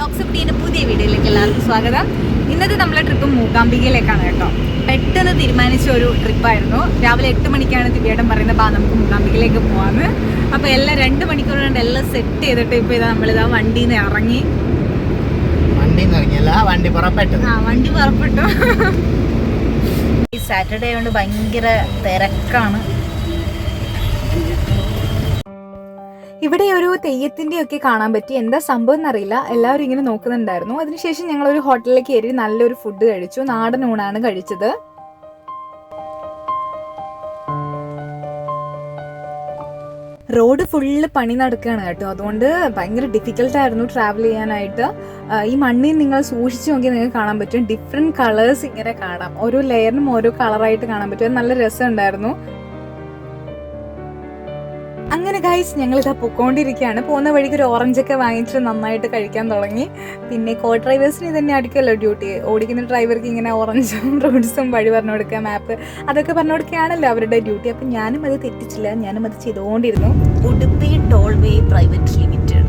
Blogs കുട്ടീന്റെ പുതിയ വീഡിയോയിലേക്ക് എല്ലാവർക്കും സ്വാഗതം. ഇന്നത്തെ നമ്മളെ ട്രിപ്പ് മൂകാംബികയിലേക്കാണ് കേട്ടോ. പെട്ടെന്ന് തീരുമാനിച്ച ഒരു ട്രിപ്പായിരുന്നു രാവിലെ എട്ട് മണിക്കാണ് ദിവ്യേട്ടൻ പറയുന്നത് ബാ നമുക്ക് മൂകാംബികയിലേക്ക് പോകാമെന്ന് അപ്പോൾ എല്ലാം രണ്ട് മണിക്കൂർ കൊണ്ട് എല്ലാം സെറ്റ് ചെയ്തിട്ട് ഇപ്പോൾ ഇതാ നമ്മളിതാ വണ്ടിയിൽ നിന്ന് ഇറങ്ങി വണ്ടി പുറപ്പെട്ടത്. ആ വണ്ടി പുറപ്പെട്ടു. ഈ സാറ്റർഡേ കൊണ്ട് ഭയങ്കര തിരക്കാണ്. ഇവിടെ ഒരു തെയ്യത്തിന്റെ ഒക്കെ കാണാൻ പറ്റി. എന്താ സംഭവം എന്നറിയില്ല. എല്ലാവരും ഇങ്ങനെ നോക്കുന്നുണ്ടായിരുന്നു. അതിനുശേഷം ഞങ്ങൾ ഒരു ഹോട്ടലിലേക്ക് കയറി നല്ലൊരു ഫുഡ് കഴിച്ചു. നാടൻ ഊണാണ് കഴിച്ചത്. റോഡ് ഫുള്ള് പണി നടക്കുകയാണ് കേട്ടോ. അതുകൊണ്ട് ഭയങ്കര ഡിഫിക്കൽട്ടായിരുന്നു ട്രാവൽ ചെയ്യാനായിട്ട്. ഈ മണ്ണിൽ നിങ്ങൾ സൂക്ഷിച്ച് നോക്കി നിങ്ങൾക്ക് കാണാൻ പറ്റും. ഡിഫറെന്റ് കളേഴ്സ് ഇങ്ങനെ കാണാം. ഓരോ ലെയറിനും ഓരോ കളറായിട്ട് കാണാൻ പറ്റും. അത് നല്ല രസമുണ്ടായിരുന്നു. അങ്ങനെ ഗൈസ് ഞങ്ങൾ ഇതാ പൊക്കോണ്ടിരിക്കുകയാണ്. പോകുന്ന വഴിക്ക് ഒരു ഓറഞ്ചൊക്കെ വാങ്ങിച്ചിട്ട് നന്നായിട്ട് കഴിക്കാൻ തുടങ്ങി. പിന്നെ കോ ഡ്രൈവേഴ്സിന് തന്നെ ആയിരിക്കുമല്ലോ ഡ്യൂട്ടി ഓടിക്കുന്ന ഡ്രൈവർക്ക് ഇങ്ങനെ ഓറഞ്ചും ഫ്രൂട്ട്സും വഴി പറഞ്ഞു കൊടുക്കുക മാപ്പ് അതൊക്കെ പറഞ്ഞു കൊടുക്കുകയാണല്ലോ അവരുടെ ഡ്യൂട്ടി അപ്പം ഞാനും അത് തെറ്റിച്ചില്ല. ഞാനും അത് ചെയ്തുകൊണ്ടിരുന്നു. Udupi tollway private limited.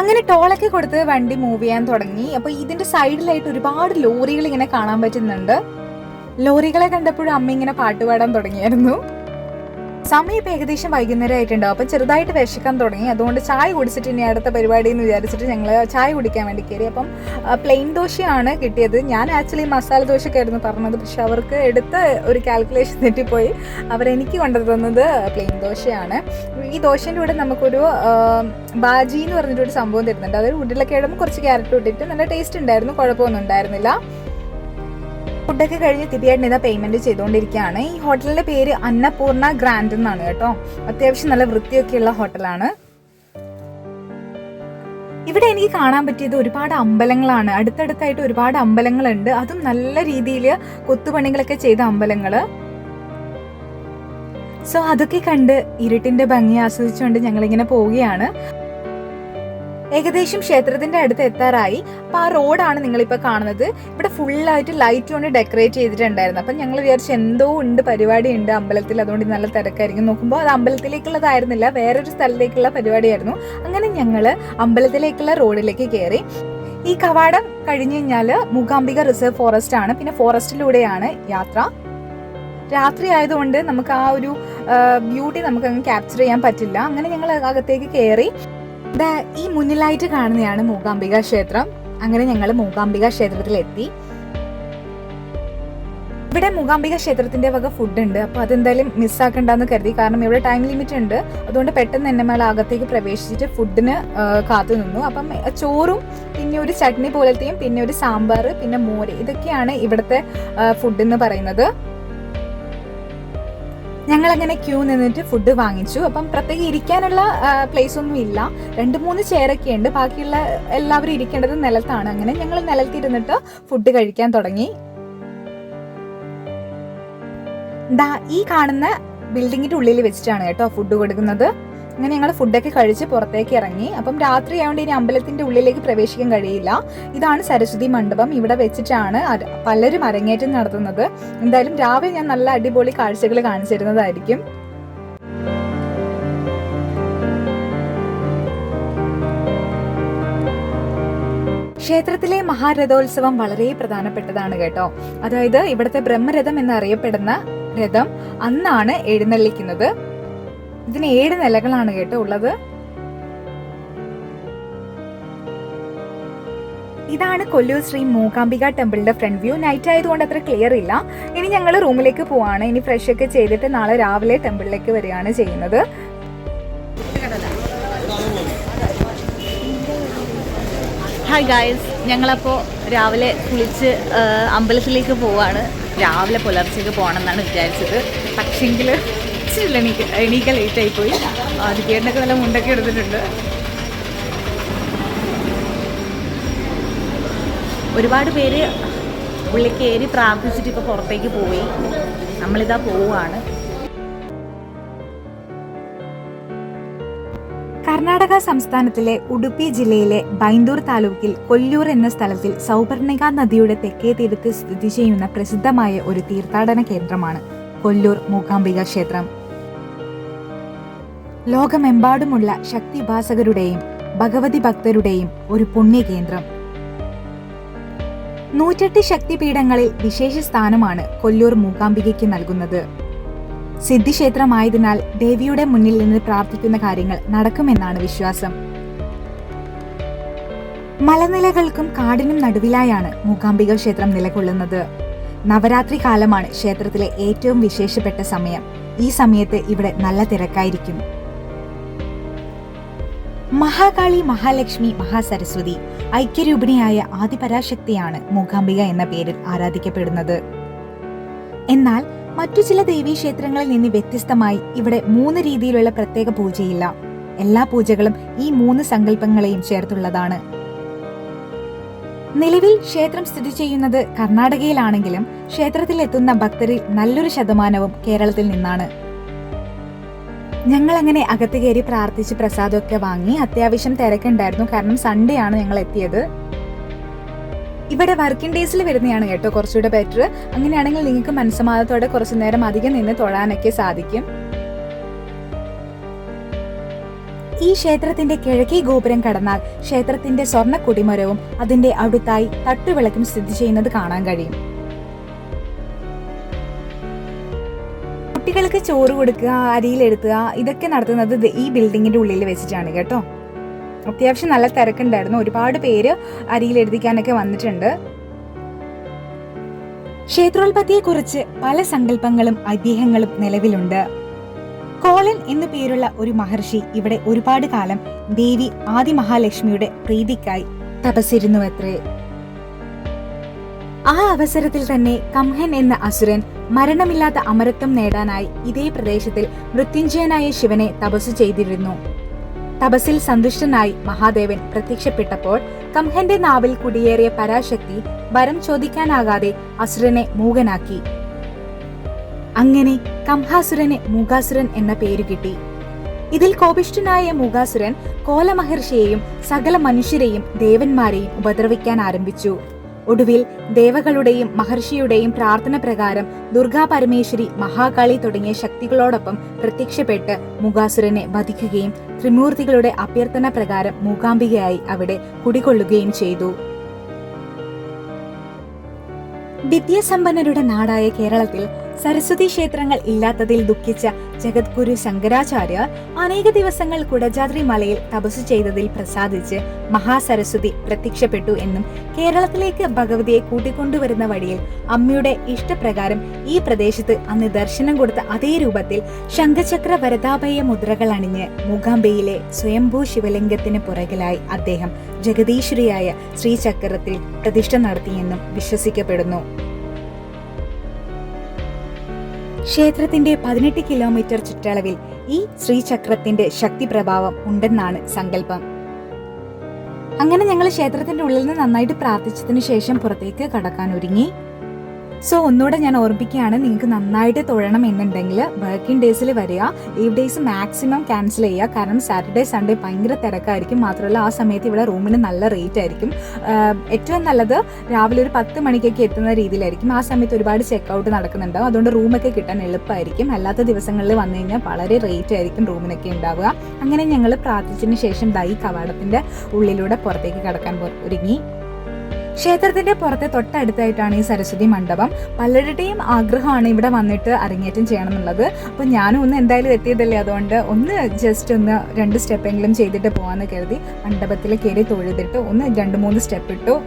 അങ്ങനെ ടോളൊക്കെ കൊടുത്ത് വണ്ടി മൂവ് ചെയ്യാൻ തുടങ്ങി. അപ്പൊ ഇതിന്റെ സൈഡിലായിട്ട് ഒരുപാട് ലോറികൾ ഇങ്ങനെ കാണാൻ പറ്റുന്നുണ്ട്. ലോറികളെ കണ്ടപ്പോഴും അമ്മ ഇങ്ങനെ പാട്ട് പാടാൻ തുടങ്ങിയായിരുന്നു. സമയം ഇപ്പം ഏകദേശം വൈകുന്നേരം ആയിട്ടുണ്ടാവും അപ്പം ചെറുതായിട്ട് വിശക്കാൻ തുടങ്ങി. അതുകൊണ്ട് ചായ കുടിച്ചിട്ട് ഇനി അടുത്ത പരിപാടി എന്ന് വിചാരിച്ചിട്ട് ഞങ്ങൾ ചായ കുടിക്കാൻ വേണ്ടി കയറി. അപ്പം പ്ലെയിൻ ദോശയാണ് കിട്ടിയത്. ഞാൻ ആക്ച്വലി മസാല ദോശക്കായിരുന്നു പറഞ്ഞത്. പക്ഷെ അവർക്ക് എടുത്ത ഒരു കാൽക്കുലേഷൻ തെറ്റിപ്പോയി. അവരെനിക്ക് കൊണ്ടുതന്നത് പ്ലെയിൻ ദോശയാണ്. ഈ ദോശേന്റെ കൂടെ നമുക്കൊരു ബാജി എന്ന് പറഞ്ഞിട്ടൊരു സംഭവം തരുന്നുണ്ട്. അതായത് ഉരുളക്കിഴങ്ങും കുറച്ച് ക്യാരറ്റ് ഇട്ടിട്ട് നല്ല ടേസ്റ്റ് ഉണ്ടായിരുന്നു. കുഴപ്പമൊന്നും ഉണ്ടായിരുന്നില്ല. ഫുഡൊക്കെ കഴിഞ്ഞ് തിരിയായിട്ട് ഇതാ പേയ്മെന്റ് ചെയ്തുകൊണ്ടിരിക്കുകയാണ് ഈ ഹോട്ടലിന്റെ പേര് അന്നപൂർണ ഗ്രാൻഡ് എന്നാണ് കേട്ടോ. അത്യാവശ്യം നല്ല വൃത്തിയൊക്കെയുള്ള ഹോട്ടലാണ്. ഇവിടെ എനിക്ക് കാണാൻ പറ്റിയത് ഒരുപാട് അമ്പലങ്ങളാണ്. അടുത്തടുത്തായിട്ട് ഒരുപാട് അമ്പലങ്ങളുണ്ട്. അതും നല്ല രീതിയിൽ കൊത്തുപണികളൊക്കെ ചെയ്ത അമ്പലങ്ങൾ സോ അതൊക്കെ കണ്ട് ഇരുട്ടിന്റെ ഭംഗി ആസ്വദിച്ചുകൊണ്ട് ഞങ്ങൾ ഇങ്ങനെ പോവുകയാണ്. ഏകദേശം ക്ഷേത്രത്തിന്റെ അടുത്ത് എത്താറായി. അപ്പൊ ആ റോഡാണ് നിങ്ങളിപ്പോ കാണുന്നത്. ഇവിടെ ഫുള്ളായിട്ട് ലൈറ്റ് കൊണ്ട് ഡെക്കറേറ്റ് ചെയ്തിട്ടുണ്ടായിരുന്നു. അപ്പം ഞങ്ങൾ വിചാരിച്ചു എന്തോ ഉണ്ട് പരിപാടി ഉണ്ട് അമ്പലത്തിൽ. അതുകൊണ്ട് നല്ല തിരക്കായിരിക്കും. നോക്കുമ്പോൾ അത് അമ്പലത്തിലേക്കുള്ളതായിരുന്നില്ല. വേറൊരു സ്ഥലത്തേക്കുള്ള പരിപാടിയായിരുന്നു. അങ്ങനെ ഞങ്ങൾ അമ്പലത്തിലേക്കുള്ള റോഡിലേക്ക് കയറി ഈ കവാടം കഴിഞ്ഞു കഴിഞ്ഞാൽ മൂകാംബിക റിസർവ് ഫോറസ്റ്റ് ആണ്. പിന്നെ ഫോറസ്റ്റിലൂടെയാണ് യാത്ര. രാത്രി ആയതുകൊണ്ട് നമുക്ക് ആ ഒരു ബ്യൂട്ടി നമുക്ക് അങ്ങ് ക്യാപ്ചർ ചെയ്യാൻ പറ്റില്ല. അങ്ങനെ ഞങ്ങൾ അകത്തേക്ക് കയറി ദാ ഈ മുന്നിലായിട്ട് കാണുന്നതാണ് മൂകാംബിക ക്ഷേത്രം. അങ്ങനെ ഞങ്ങൾ മൂകാംബിക ക്ഷേത്രത്തിൽ എത്തി ഇവിടെ മൂകാംബിക ക്ഷേത്രത്തിന്റെ വക ഫുഡ് ഉണ്ട്. അപ്പോൾ അതെന്തായാലും മിസ്സാക്കണ്ടെന്ന് കരുതി. കാരണം ഇവിടെ ടൈം ലിമിറ്റ് ഉണ്ട്. അതുകൊണ്ട് പെട്ടെന്ന് തന്നെ മേള അകത്തേക്ക് പ്രവേശിച്ചിട്ട് ഫുഡിന് കാത്തു നിന്നു. അപ്പം ചോറും പിന്നെ ഒരു ചട്നി പോലത്തെയും പിന്നെ ഒരു സാമ്പാർ പിന്നെ മോര്. ഇതൊക്കെയാണ് ഇവിടുത്തെ ഫുഡ് എന്ന് പറയുന്നത്. ഞങ്ങൾ അങ്ങനെ ക്യൂ നിന്നിട്ട് ഫുഡ് വാങ്ങിച്ചു. അപ്പം പ്രത്യേകം ഇരിക്കാനുള്ള പ്ലേസ് ഒന്നും ഇല്ല. രണ്ട് മൂന്ന് ചെയറൊക്കെ ഉണ്ട്. ബാക്കിയുള്ള എല്ലാവരും ഇരിക്കേണ്ടത് നിലത്താണ്. അങ്ങനെ ഞങ്ങൾ നിലത്തിരുന്നിട്ട് ഫുഡ് കഴിക്കാൻ തുടങ്ങി. ദാ ഈ കാണുന്ന ബിൽഡിങ്ങിന്റെ ഉള്ളിൽ വെച്ചിട്ടാണ് കേട്ടോ ഫുഡ് കൊടുക്കുന്നത്. അങ്ങനെ ഞങ്ങൾ ഫുഡൊക്കെ കഴിച്ച് പുറത്തേക്ക് ഇറങ്ങി. അപ്പം രാത്രി ആയതുകൊണ്ട് ഇനി അമ്പലത്തിന്റെ ഉള്ളിലേക്ക് പ്രവേശിക്കാൻ കഴിയില്ല. ഇതാണ് സരസ്വതി മണ്ഡപം. ഇവിടെ വെച്ചിട്ടാണ് പലരും അരങ്ങേറ്റം നടത്തുന്നത്. എന്തായാലും രാവിലെ ഞാൻ നല്ല അടിപൊളി കാഴ്ചകൾ കാണിച്ചു തരുന്നതായിരിക്കും ക്ഷേത്രത്തിലെ മഹാരഥോത്സവം വളരെ പ്രധാനപ്പെട്ടതാണ് കേട്ടോ. അതായത് ഇവിടുത്തെ ബ്രഹ്മരഥം എന്നറിയപ്പെടുന്ന രഥം അന്നാണ് എഴുന്നള്ളിക്കുന്നത്. ഇതിന് ഏഴ് നിലകളാണ് കേട്ടോ ഉള്ളത്. ഇതാണ് കൊല്ലൂർ ശ്രീ മൂകാംബിക ടെമ്പിളിന്റെ ഫ്രണ്ട് വ്യൂ നൈറ്റ് ആയതുകൊണ്ട് അത്ര ക്ലിയർ ഇല്ല. ഇനി ഞങ്ങൾ റൂമിലേക്ക് പോവാണ്. ഇനി ഫ്രഷ് ഒക്കെ ചെയ്തിട്ട് നാളെ രാവിലെ ടെമ്പിളിലേക്ക് വരികയാണ് ചെയ്യുന്നത്. ഹായ് ഗായ്സ് ഞങ്ങളപ്പോൾ രാവിലെ കുളിച്ച് അമ്പലത്തിലേക്ക് പോവാണ്. രാവിലെ പുലർച്ചേക്ക് പോകണം എന്നാണ് വിചാരിച്ചത്. പക്ഷെങ്കിൽ ഇച്ചിരി എണീക്ക ലേറ്റ് ലേറ്റായി പോയി ദിക്കേട്ടനൊക്കെ നല്ല മുണ്ടൊക്കെ എടുത്തിട്ടുണ്ട്. ഒരുപാട് പേര് ഉള്ളിൽ കയറി പ്രാർത്ഥിച്ചിട്ട് ഇപ്പോൾ പുറത്തേക്ക് പോയി. നമ്മളിതാ പോവുകയാണ്. കർണാടക സംസ്ഥാനത്തിലെ ഉടുപ്പി ജില്ലയിലെ ബൈന്ദൂർ താലൂക്കിൽ കൊല്ലൂർ എന്ന സ്ഥലത്തിൽ സൗപർണിക നദിയുടെ തെക്കേ തീരത്ത് സ്ഥിതി ചെയ്യുന്ന പ്രസിദ്ധമായ ഒരു തീർത്ഥാടന കേന്ദ്രമാണ് കൊല്ലൂർ മൂകാംബിക ക്ഷേത്രം. ലോകമെമ്പാടുമുള്ള ശക്തി ഉപാസകരുടെയും ഭഗവതി ഭക്തരുടെയും ഒരു പുണ്യകേന്ദ്രം. നൂറ്റെട്ട് ശക്തിപീഠങ്ങളിൽ വിശേഷ സ്ഥാനമാണ് കൊല്ലൂർ മൂകാംബികയ്ക്ക് നൽകുന്നത്. സിദ്ധിക്ഷേത്രമായതിനാൽ ദേവിയുടെ മുന്നിൽ നിന്ന് പ്രാർത്ഥിക്കുന്ന കാര്യങ്ങൾ നടക്കുമെന്നാണ് വിശ്വാസം. മലനിലകൾക്കും കാടിനും നടുവിലായാണ് മൂകാംബിക ക്ഷേത്രം നിലകൊള്ളുന്നത്. നവരാത്രി കാലമാണ് ക്ഷേത്രത്തിലെ ഏറ്റവും വിശേഷപ്പെട്ട സമയം. ഈ സമയത്ത് ഇവിടെ നല്ല തിരക്കായിരിക്കും. മഹാകാളി മഹാലക്ഷ്മി മഹാസരസ്വതി ഐക്യരൂപിണിയായ ആദിപരാശക്തിയാണ് മൂകാംബിക എന്ന പേരിൽ ആരാധിക്കപ്പെടുന്നത്. എന്നാൽ മറ്റു ചില ദേവീക്ഷേത്രങ്ങളിൽ നിന്ന് വ്യത്യസ്തമായി ഇവിടെ മൂന്ന് രീതിയിലുള്ള പ്രത്യേക പൂജയില്ല. എല്ലാ പൂജകളും ഈ മൂന്ന് സങ്കല്പങ്ങളെയും ചേർത്തുള്ളതാണ്. നിലവിൽ ക്ഷേത്രം സ്ഥിതി ചെയ്യുന്നത് കർണാടകയിലാണെങ്കിലും ക്ഷേത്രത്തിൽ എത്തുന്ന ഭക്തരിൽ നല്ലൊരു ശതമാനവും കേരളത്തിൽ നിന്നാണ്. ഞങ്ങൾ അങ്ങനെ അകത്ത് കയറി പ്രാർത്ഥിച്ച് പ്രസാദമൊക്കെ വാങ്ങി അത്യാവശ്യം തിരക്കുണ്ടായിരുന്നു. കാരണം സൺഡേ ആണ് ഞങ്ങൾ എത്തിയത് ഇവിടെ വർക്കിംഗ് ഡേയ്സിൽ വരുന്നതാണ് കേട്ടോ കുറച്ചുകൂടെ ബെറ്റർ അങ്ങനെയാണെങ്കിൽ നിങ്ങൾക്ക് മനസ്സമാധത്തോടെ കുറച്ചു നേരം അധികം നിന്ന് തൊഴാനൊക്കെ സാധിക്കും. ഈ ക്ഷേത്രത്തിന്റെ കിഴക്കേ ഗോപുരം കടന്നാൽ ക്ഷേത്രത്തിന്റെ സ്വർണ കുടിമരവും അതിന്റെ അടുത്തായി തട്ടുവിളക്കും സ്ഥിതി ചെയ്യുന്നത് കാണാൻ കഴിയും. കുട്ടികൾക്ക് ചോറ് കൊടുക്കുക അരിയിലെടുത്തുക ഇതൊക്കെ നടത്തുന്നത് ഈ ബിൽഡിങ്ങിന്റെ ഉള്ളിൽ വെച്ചിട്ടാണ് കേട്ടോ. അത്യാവശ്യം നല്ല തിരക്കുണ്ടായിരുന്നു. ഒരുപാട് പേര് അരിയിലെഴുതിക്കാനൊക്കെ വന്നിട്ടുണ്ട്. ക്ഷേത്രോത്പത്തിയെക്കുറിച്ച് പല സങ്കല്പങ്ങളും ഐതിഹ്യങ്ങളും നിലവിലുണ്ട്. കോളൻ എന്നു പേരുള്ള ഒരു മഹർഷി ഇവിടെ ഒരുപാട് കാലം ദേവി ആദിമഹാലക്ഷ്മിയുടെ പ്രീതിക്കായി തപസ്സിരുന്നുവത്രേ. ആ അവസരത്തിൽ തന്നെ കംഹൻ എന്ന അസുരൻ മരണമില്ലാത്ത അമരത്വം നേടാനായി ഇതേ പ്രദേശത്തിൽ മൃത്യുഞ്ജയനായ ശിവനെ തപസ്സു ചെയ്തിരുന്നു. തപസ്സിൽ സന്തുഷ്ടനായി മഹാദേവൻ പ്രത്യക്ഷപ്പെട്ടപ്പോൾ കംഹന്റെ നാവിൽ കുടിയേറിയ പരാശക്തി വരം ചോദിക്കാനാകാതെ അസുരനെ മൂകനാക്കി. അങ്ങനെ കംഹാസുരനെ മൂകാസുരൻ എന്ന പേര് കിട്ടി. ഇതിൽ കോപിഷ്ഠനായ മൂകാസുരൻ കോലമഹർഷിയെയും സകല മനുഷ്യരെയും ദേവന്മാരെയും ഉപദ്രവിക്കാൻ ആരംഭിച്ചു. ഒടുവിൽ ദേവകളുടെയും മഹർഷിയുടെയും പ്രാർത്ഥന പ്രകാരം ദുർഗാ പരമേശ്വരി മഹാകാളി തുടങ്ങിയ ശക്തികളോടൊപ്പം പ്രത്യക്ഷപ്പെട്ട് മുഖാസുരനെ വധിക്കുകയും ത്രിമൂർത്തികളുടെ അഭ്യർത്ഥന പ്രകാരം മൂകാംബികയായി അവിടെ കുടികൊള്ളുകയും ചെയ്തു. വിദ്യാസമ്പന്നരുടെ നാടായ കേരളത്തിൽ സരസ്വതി ക്ഷേത്രങ്ങൾ ഇല്ലാത്തതിൽ ദുഃഖിച്ച ജഗദ്ഗുരു ശങ്കരാചാര്യർ അനേക ദിവസങ്ങൾ കുടജാദ്രി മലയിൽ തപസ് ചെയ്തതിൽ പ്രസാദിച്ച് മഹാസരസ്വതി പ്രത്യക്ഷപ്പെട്ടു എന്നും കേരളത്തിലേക്ക് ഭഗവതിയെ കൂട്ടിക്കൊണ്ടുവരുന്ന വഴിയിൽ അമ്മയുടെ ഇഷ്ടപ്രകാരം ഈ പ്രദേശത്ത് അന്ന് ദർശനം കൊടുത്ത അതേ രൂപത്തിൽ ശംഖചക്ര വരതാഭയ മുദ്രകൾ അണിഞ്ഞ് മൂകാംബയിലെ സ്വയംഭൂ ശിവലിംഗത്തിന് പുറകിലായി അദ്ദേഹം ജഗദീശ്വരിയായ ശ്രീചക്രത്തിൽ പ്രതിഷ്ഠ നടത്തിയെന്നും വിശ്വസിക്കപ്പെടുന്നു. ക്ഷേത്രത്തിന്റെ പതിനെട്ട് കിലോമീറ്റർ ചുറ്റളവിൽ ഈ ശ്രീചക്രത്തിന്റെ ശക്തി പ്രഭാവം ഉണ്ടെന്നാണ് സങ്കല്പം. അങ്ങനെ ഞങ്ങൾ ക്ഷേത്രത്തിന്റെ ഉള്ളിൽ നിന്ന് നന്നായിട്ട് പ്രാർത്ഥിച്ചതിന് ശേഷം പുറത്തേക്ക് കടക്കാൻ ഒരുങ്ങി. സോ ഒന്നുകൂടെ ഞാൻ ഓർമ്മിക്കുകയാണ് നിങ്ങൾക്ക് നന്നായിട്ട് തൊഴണം എന്നുണ്ടെങ്കിൽ വർക്കിംഗ് ഡേയ്സിൽ വരിക ലീവ് ഡേയ്സ് മാക്സിമം ക്യാൻസൽ ചെയ്യുക. കാരണം സാറ്റർഡേ സൺഡേ ഭയങ്കര തിരക്കായിരിക്കും. മാത്രമല്ല ആ സമയത്ത് ഇവിടെ റൂമിന് നല്ല റേറ്റ് ആയിരിക്കും. ഏറ്റവും നല്ലത് രാവിലെ ഒരു പത്ത് മണിക്കൊക്കെ എത്തുന്ന രീതിയിലായിരിക്കും. ആ സമയത്ത് ഒരുപാട് ചെക്കൗട്ട് നടക്കുന്നുണ്ടാവും. അതുകൊണ്ട് റൂമൊക്കെ കിട്ടാൻ എളുപ്പമായിരിക്കും. അല്ലാത്ത ദിവസങ്ങളിൽ വന്നു കഴിഞ്ഞാൽ വളരെ റേറ്റ് ആയിരിക്കും റൂമിനൊക്കെ ഉണ്ടാവുക. അങ്ങനെ ഞങ്ങൾ പ്രാർത്ഥിച്ചതിന് ശേഷം ദൈ കവാടത്തിന്റെ ഉള്ളിലൂടെ പുറത്തേക്ക് കടക്കാൻ ഒരുങ്ങി. ക്ഷേത്രത്തിന്റെ പുറത്തെ തൊട്ടടുത്തായിട്ടാണ് ഈ സരസ്വതി മണ്ഡപം. പലരുടെയും ആഗ്രഹമാണ് ഇവിടെ വന്നിട്ട് അരങ്ങേറ്റം ചെയ്യണം എന്നുള്ളത് അപ്പോൾ ഞാനും ഒന്ന് എന്തായാലും എത്തിയതല്ലേ? അതുകൊണ്ട് ഒന്ന് ജസ്റ്റ് ഒന്ന് രണ്ട് സ്റ്റെപ്പെങ്കിലും ചെയ്തിട്ട് പോകാമെന്ന് കരുതി മണ്ഡപത്തിൽ കയറി തൊഴുതിട്ട് ഒന്ന് രണ്ട് മൂന്ന് സ്റ്റെപ്പ് ഇട്ടു.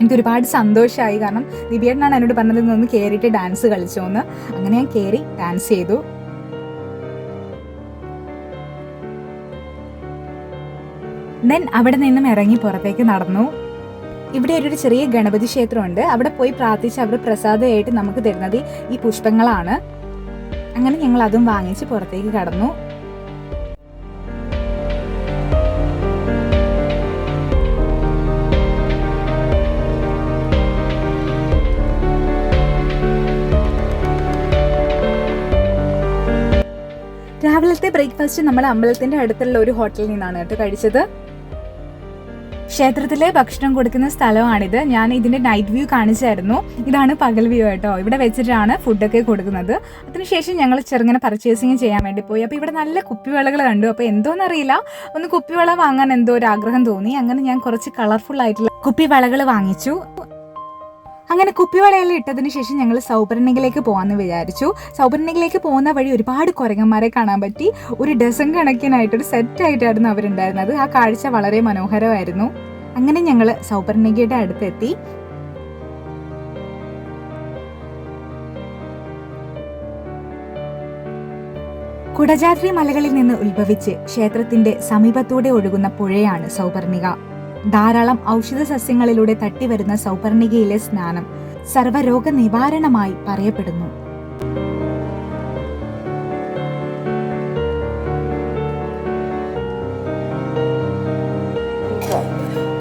എനിക്ക് ഒരുപാട് സന്തോഷമായി കാരണം ദിവ്യേട്ടനാണ് എന്നോട് പറഞ്ഞത് "നീ ഒന്ന് കയറിയിട്ട് ഡാൻസ് കളിച്ചോന്ന്. അങ്ങനെ ഞാൻ കയറി ഡാൻസ് ചെയ്തു. ദെൻ അവിടെ നിന്നും ഇറങ്ങി പുറത്തേക്ക് നടന്നു. ഇവിടെ ഒരു ചെറിയ ഗണപതി ക്ഷേത്രമുണ്ട്. അവിടെ പോയി പ്രാർത്ഥിച്ച് അവർ പ്രസാദമായിട്ട് നമുക്ക് തരുന്നത് ഈ പുഷ്പങ്ങളാണ്. അങ്ങനെ ഞങ്ങൾ അതും വാങ്ങിച്ച് പുറത്തേക്ക് കടന്നു. രാവിലത്തെ ബ്രേക്ക്ഫാസ്റ്റ് നമ്മൾ അമ്പലത്തിന്റെ അടുത്തുള്ള ഒരു ഹോട്ടലിൽ നിന്നാണ് കേട്ടോ കഴിച്ചത്. ക്ഷേത്രത്തിലെ ഭക്ഷണം കൊടുക്കുന്ന സ്ഥലമാണിത്. ഞാൻ ഇതിന്റെ നൈറ്റ് വ്യൂ കാണിച്ചായിരുന്നു. ഇതാണ് പകൽ വ്യൂ കേട്ടോ. ഇവിടെ വെച്ചിട്ടാണ് ഫുഡൊക്കെ കൊടുക്കുന്നത്. അതിനുശേഷം ഞങ്ങൾ ചെറുങ്ങനെ പർച്ചേസിങ് ചെയ്യാൻ വേണ്ടി പോയി. അപ്പോൾ ഇവിടെ നല്ല കുപ്പിവളകൾ കണ്ടു. അപ്പോൾ എന്തോന്നറിയില്ല. ഒന്ന് കുപ്പിവള വാങ്ങാൻ എന്തോ ഒരു ആഗ്രഹം തോന്നി. അങ്ങനെ ഞാൻ കുറച്ച് കളർഫുൾ ആയിട്ടുള്ള കുപ്പിവളകൾ വാങ്ങിച്ചു. അങ്ങനെ കുപ്പിവളയെല്ലാം ഇട്ടതിന് ശേഷം ഞങ്ങൾ സൗപർണികയിലേക്ക് പോകാമെന്ന് വിചാരിച്ചു. സൗപർണികയിലേക്ക് പോകുന്ന വഴി ഒരുപാട് കുരങ്ങന്മാരെ കാണാൻ പറ്റി. ഒരു ഡസൻ കണക്കിനായിട്ടൊരു സെറ്റ് ആയിട്ടായിരുന്നു അവരുണ്ടായിരുന്നത്. ആ കാഴ്ച വളരെ മനോഹരമായിരുന്നു. അങ്ങനെ ഞങ്ങൾ സൗപർണികയുടെ അടുത്തെത്തി. കുടജാദ്രി മലകളിൽ നിന്ന് ഉത്ഭവിച്ച് ക്ഷേത്രത്തിന്റെ സമീപത്തൂടെ ഒഴുകുന്ന പുഴയാണ് സൗപർണിക ധാരാളം ഔഷധ സസ്യങ്ങളിലൂടെ തട്ടിവരുന്ന സൗപർണികയിലെ സ്നാനം സർവരോഗ നിവാരണമായി പറയപ്പെടുന്നു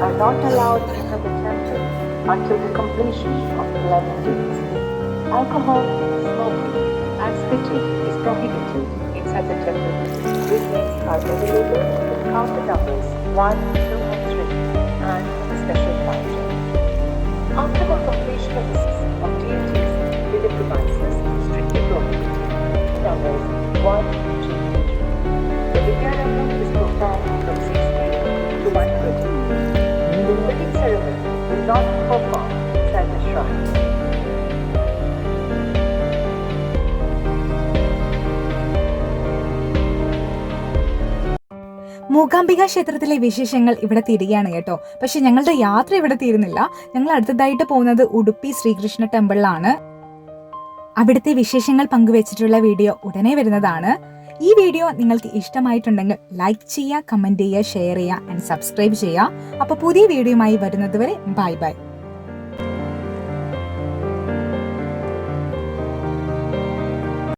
are the until the completion of 11 days. Alcohol, smoking, and spitting is prohibited inside the temple. Readings are regulated with counter numbers 1, 2, and 3, and special. After the completion of the system of deities, within devices strictly prohibited. Numbers 1, Mookambika ക്ഷേത്രത്തിലെ വിശേഷങ്ങൾ ഇവിടെ തീരുകയാണ് കേട്ടോ. പക്ഷെ ഞങ്ങളുടെ യാത്ര ഇവിടെ തീരുന്നില്ല. ഞങ്ങൾ അടുത്തതായിട്ട് പോകുന്നത് ഉടുപ്പി ശ്രീകൃഷ്ണ ടെമ്പിളിലാണ്. അവിടുത്തെ വിശേഷങ്ങൾ പങ്കുവച്ചിട്ടുള്ള വീഡിയോ ഉടനെ വരുന്നതാണ്. ഈ വീഡിയോ നിങ്ങൾക്ക് ഇഷ്ടമായിട്ടുണ്ടെങ്കിൽ ലൈക്ക് ചെയ്യുക കമന്റ് ചെയ്യുക ഷെയർ ചെയ്യുക ആൻഡ് സബ്സ്ക്രൈബ് ചെയ്യുക. അപ്പോൾ പുതിയ വീഡിയോയുമായി വരുന്നതുവരെ ബൈ ബൈ.